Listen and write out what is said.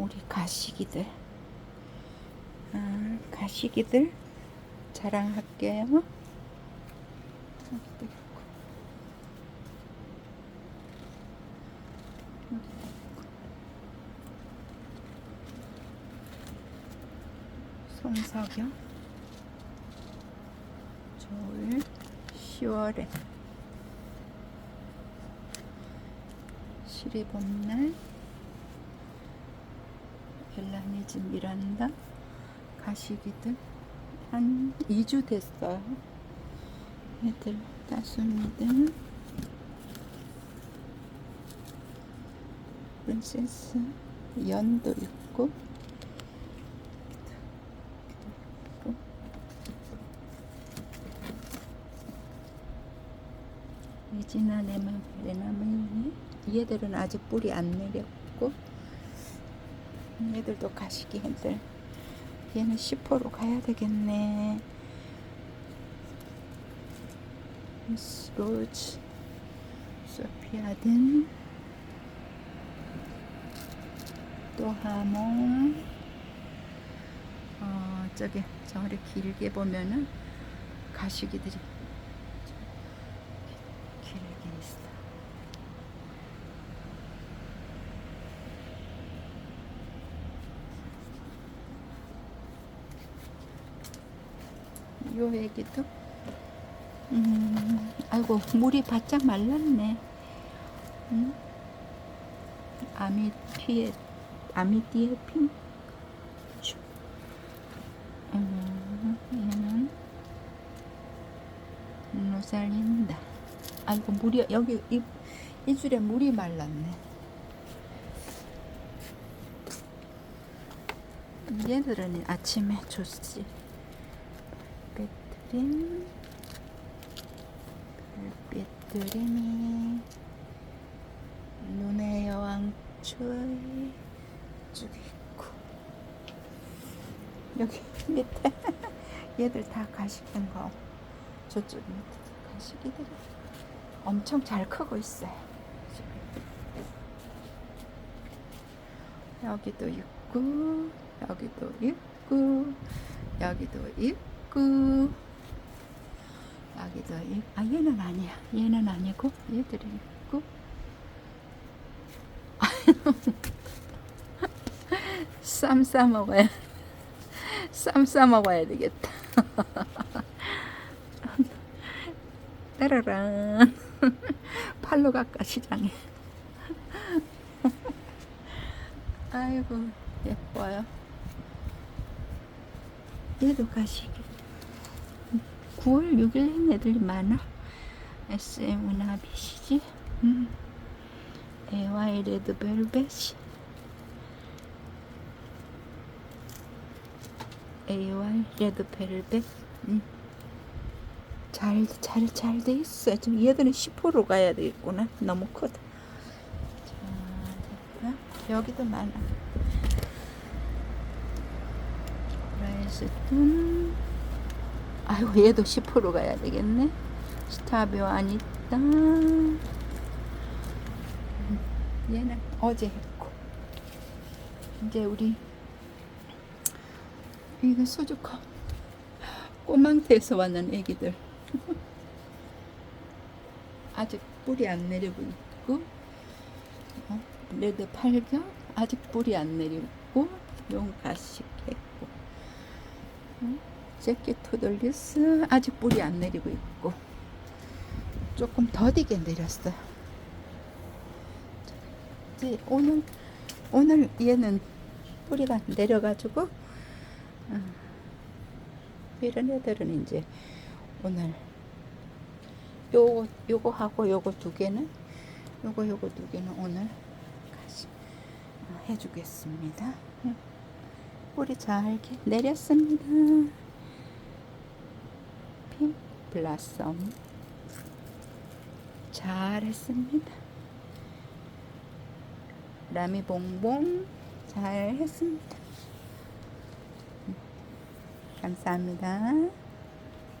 우리 가시기들. 아, 가시기들 자랑할게요. 있고. 송석영 겨울 10월에 시리봄날 엘라니즈 미란다. 가시기들 한 2주 됐어요. 애들 따순이들. 프린세스 연도 있고. 이진아 레마 레나무니 얘들은 아직 뿌리 안 내렸고 얘들도 가시기 애들. 얘는 10호로 가야 되겠네. 미스 로즈 소피아든. 또 하몽 어 저기 저리 길게 보면은 가시기들이 길게 있어. 요 애기도 음 아이고 물이 바짝 말랐네. 음? 아미티에 아미티에 핑. 슈. 음. 아이고 물이 여기 이, 이 줄에 물이 말랐네. 얘들은 아침에 줬지. 별빛드림, 별빛 드림이 눈의 여왕 초이 쭉 있고. 여기 밑에. 얘들 다 가시는 거. 저쪽 밑에 가시기들이 엄청 잘 크고 있어요. 여기도 있고 여기도 있고 여기도 있고 여기도 아 얘는 아니야. 얘는 아니고 얘들이 있고. 쌈 싸 먹어야 쌈 싸 먹어야 되겠다. 따라란. 팔로 가까 시장에. 아이고 예뻐요. 얘도 가시기 9월 6일 애들이 많아 SM 우나비시지 음. AY 레드벨벳이 AY 레드벨벳 음. 잘, 잘, 잘 돼 있어. 지금 얘들은 10호로 가야 되겠구나. 너무 크다. 자? 여기도 많아. 라이스톤. 아이고, 얘도 10호로 가야 되겠네. 스타비오 아니따. 얘는 어제 했고. 이제 우리 이거 소주컵 꼬망태에서 왔는 애기들 아직 뿌리 안 내리고 있고 어, 레드 팔겨 아직 뿌리 안 내리고 용가식 했고 어, 제키토돌리스 아직 뿌리 안 내리고 있고 조금 더디게 내렸어요 이제 오늘 오늘 얘는 뿌리가 내려가지고 어, 이런 애들은 이제 오늘 요거 요거 하고 요거 두 개는 요거 요거 두 개는 오늘 같이 어, 해주겠습니다. 응. 뿌리 잘게 내렸습니다. 핑 블라썸 잘했습니다. 라미 봉봉 잘했습니다. 감사합니다.